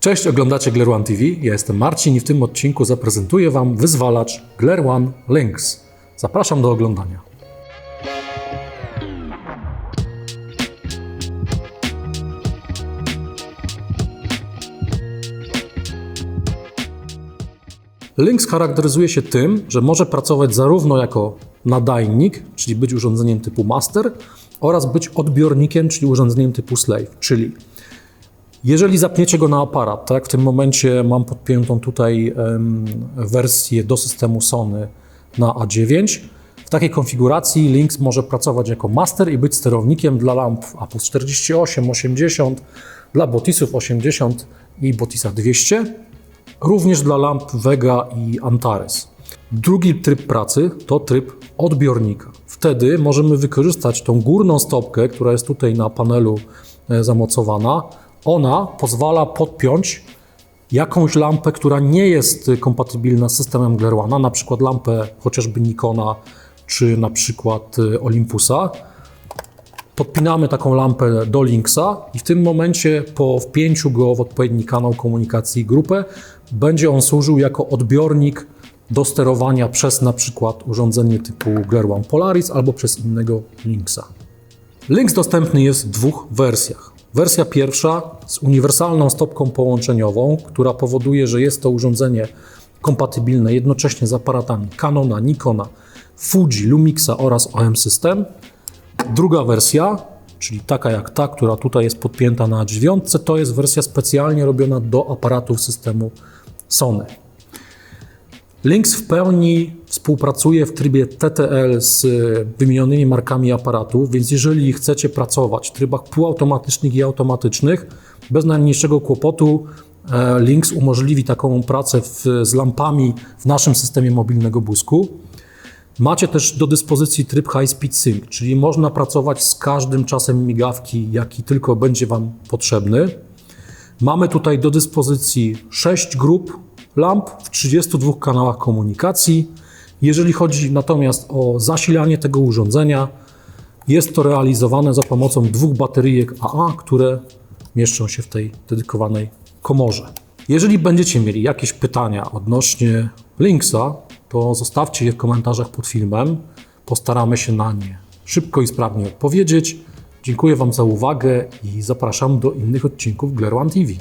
Cześć, oglądacie Glare One TV. Ja jestem Marcin i w tym odcinku zaprezentuję Wam wyzwalacz One Lynx. Zapraszam do oglądania. Lynx charakteryzuje się tym, że może pracować zarówno jako nadajnik, czyli być urządzeniem typu master, oraz być odbiornikiem, czyli urządzeniem typu slave, czyli jeżeli zapniecie go na aparat, tak, w tym momencie mam podpiętą tutaj wersję do systemu Sony na A9. W takiej konfiguracji Lynx może pracować jako master i być sterownikiem dla lamp Apple 48, 80, dla Botisów 80 i Botisach 200, również dla lamp Vega i Antares. Drugi tryb pracy to tryb odbiornika. Wtedy możemy wykorzystać tą górną stopkę, która jest tutaj na panelu e, zamocowana. Ona pozwala podpiąć jakąś lampę, która nie jest kompatybilna z systemem Glare One'a, na przykład lampę chociażby Nikona czy na przykład e, Olympusa. Podpinamy taką lampę do Lynxa i w tym momencie po wpięciu go w odpowiedni kanał komunikacji i grupę będzie on służył jako odbiornik do sterowania przez na przykład urządzenie typu Glare One Polaris albo przez innego Lynxa. Lynx dostępny jest w dwóch wersjach. Wersja pierwsza z uniwersalną stopką połączeniową, która powoduje, że jest to urządzenie kompatybilne jednocześnie z aparatami Canona, Nikona, Fuji, Lumixa oraz OM System. Druga wersja, czyli taka jak ta, która tutaj jest podpięta na dźwiętce, to jest wersja specjalnie robiona do aparatów systemu Sony. Lynx w pełni współpracuje w trybie TTL z wymienionymi markami aparatów, więc jeżeli chcecie pracować w trybach półautomatycznych i automatycznych, bez najmniejszego kłopotu e, Lynx umożliwi taką pracę w, z lampami w naszym systemie mobilnego błysku. Macie też do dyspozycji tryb High Speed Sync, czyli można pracować z każdym czasem migawki, jaki tylko będzie Wam potrzebny. Mamy tutaj do dyspozycji 6 grup lamp w 32 kanałach komunikacji. Jeżeli chodzi natomiast o zasilanie tego urządzenia, jest to realizowane za pomocą dwóch bateryjek AA, które mieszczą się w tej dedykowanej komorze. Jeżeli będziecie mieli jakieś pytania odnośnie Lynxa, to zostawcie je w komentarzach pod filmem. Postaramy się na nie szybko i sprawnie odpowiedzieć. Dziękuję Wam za uwagę i zapraszam do innych odcinków Glare One TV.